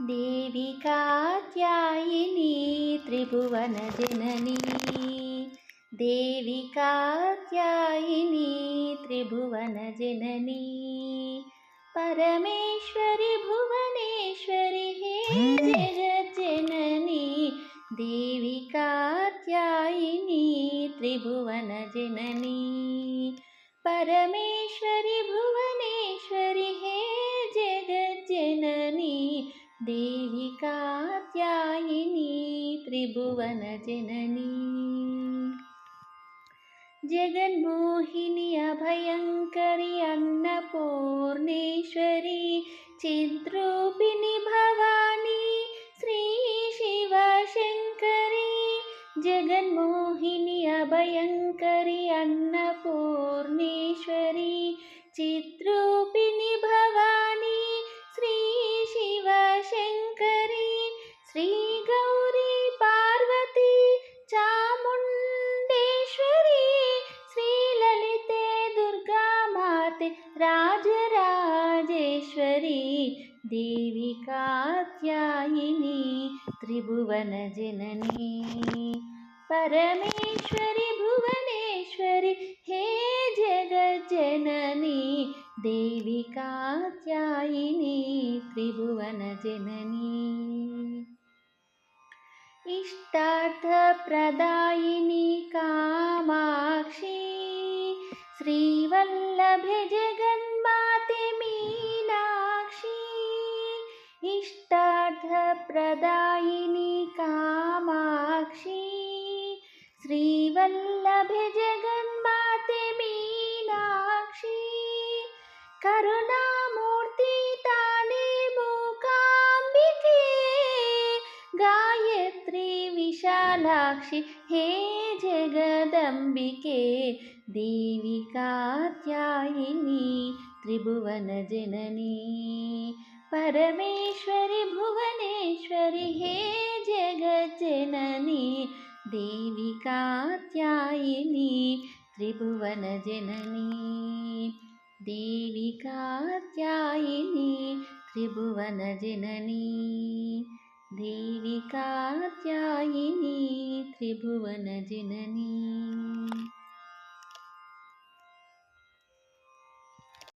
देवि कात्यायिनी त्रिभुवनजननी देवि कात्यायिनी त्रिभुवनजननी परमेश्वरि भुवनेश्वरि हे जगज्जननी देवि कात्यायिनी त्रिभुवनजननी परमेश्वरि भुवनेश्वरि देवि कात्यायिनी त्रिभुवनजननी। जगन्मोहिनी अभयङ्करि अन्नपूर्णेश्वरी चिद्रूपिणि भवानी श्रीशिवशङ्करी। जगन्मोहिनी अभयङ्करि अन्नपूर्णेश्वरी राजराजेश्वरी देवि कात्यायिनी त्रिभुवनजननी। परमेश्वरि भुवनेश्वरि हे जगज्जननी देवि कात्यायिनी त्रिभुवनजननी। इष्टार्थप्रदायिनी कामाक्षी श्रीवल्लभे इष्टार्थप्रदायिनी कामाक्षी श्रीवल्लभे जगन्माते मीनाक्षी। करुणामूर्ति ताने मूकाम्बिके। गायत्री विशालाक्षि हे जगदम्बिके। देवि कात्यायिनी त्रिभुवनजननी परमेश्वरि भुवनेश्वरि हे जगज्जननी देवि कात्यायिनी त्रिभुवनजननी देवि कात्यायिनी त्रिभुवनजननी देवि कात्यायिनी त्रिभुवनजननी